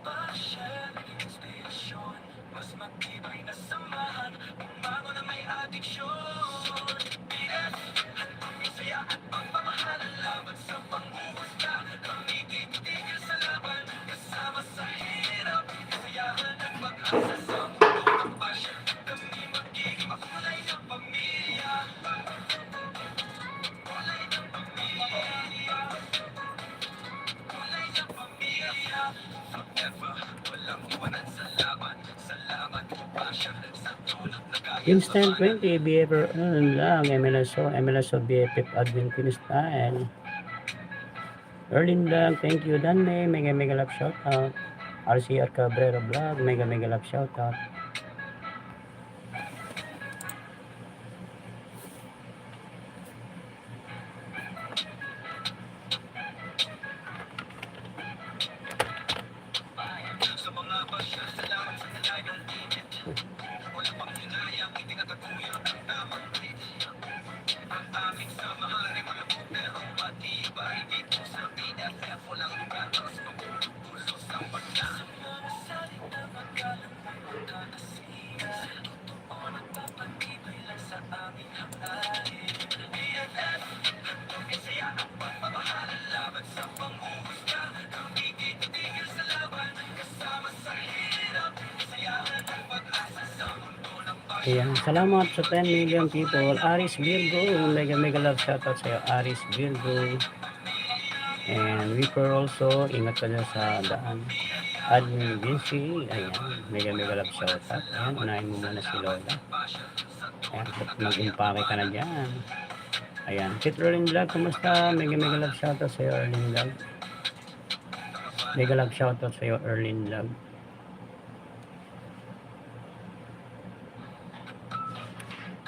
Pasyal, inspirasyon Mas matibay na samahan Bumango na may adiksyon BS, handang saya at pagmamahal Laban sa mga Instant 20, behavior ano lang, MLSO, MLSO BFF admin pin style. Erlin Vlog, thank you. Dan May, mega mega love shout out. RCR Cabrera Vlog, mega mega love shout out. Ayan, salamat sa 10 million people. Aris Virgo, mega mega love shout out sa'yo, Aris Virgo. And Reaper also, ingat ka dyan sa daan. Admin Vinci, ayan, mega mega love shout out. Ayan, unahin mo muna si Lola. Ayan, mag-impake ka na dyan. Ayan, Kit Rolling Vlog, kumusta? Mega mega love shout out sa'yo, Erlin Vlog. Mega love shout out sa'yo, Erlin Vlog.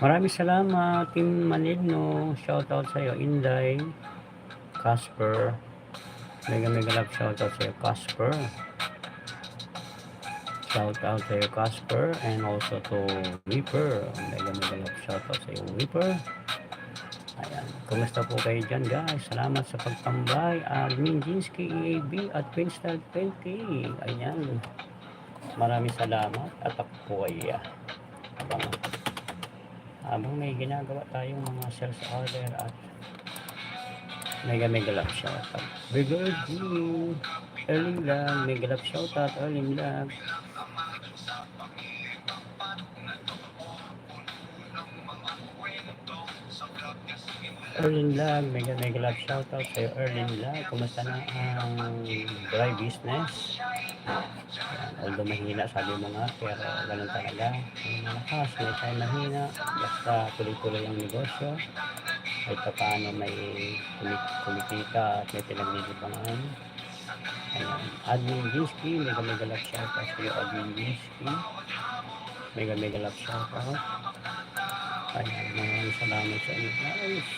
Maraming salamat, Team Manigno. Shoutout sa iyo, Inday. Casper. Mega mega love shoutout sa iyo, Casper. Shoutout sa iyo, Casper. And also to Reaper. Mega mega love shoutout sa iyo, Reaper. Ayan. Kumusta po kayo dyan, guys? Salamat sa pagtambay. Admin Jinsky EAB at Queenstad 20. Ayan. Maraming salamat. At ako po ay abang habang may ginagawa tayong mga sales order at mega mega love shoutout. Bigger G, early lang, mega love shoutout, early lang. Erlin Vlog, mega mega love shoutout sa'yo Erlin Vlog. Kumusta na ang dry business? Yan, although mahina sabi mo nga, pero ganun talaga. May malakas, may tayo mahina. Basta tuloy-tuloy ang negosyo. Kahit pa paano may kumik kumikita at may pinaglilibangan. Ayan. Admin Ginsky, mega mega love shoutout sa'yo Admin Ginsky. Mega mega love shoutout. Ayan, maraming salamat sa inyo guys.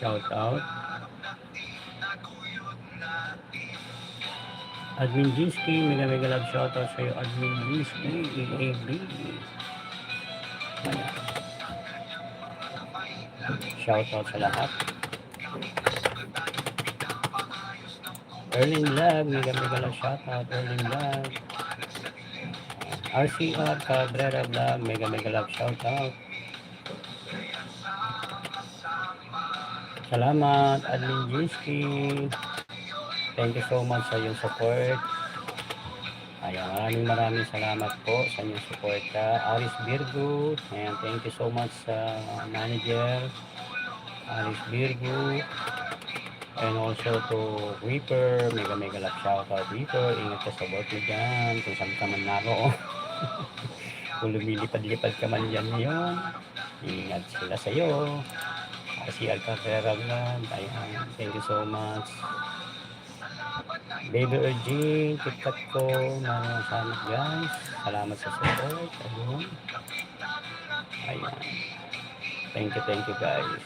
Shout out. Admin Jinsky, mega mega love shout out sa iyo. Admin Jinsky, EAB. Shout out sa lahat. Erling Vlog, mega mega love shout out. Erling Vlog. RCR Cabrera Vlog, mega mega love shout out. Salamat, Admin Jinsky. Thank you so much sa iyong support. Ayan, maraming maraming salamat po sa inyong support ka. Aris Virgo, ayan, thank you so much sa manager. Aris Virgo. And also to Reaper, mega mega love shout out Reaper. Ingat ka sa work mo dyan, kung saan ka man naroon. kung lumilipad-lipad ka man dyan ngayon, ingat sila sa iyo si Alcantara Vlog. Ayan, thank you so much. Baby Urging, TikTok ko, maraming salamat guys. Salamat sa support. Ayun. Ayan. Thank you, thank you guys.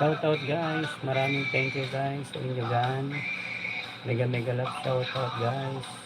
Shout out guys. Maraming thank you guys sa inyo gan. Mega mega love shout out guys.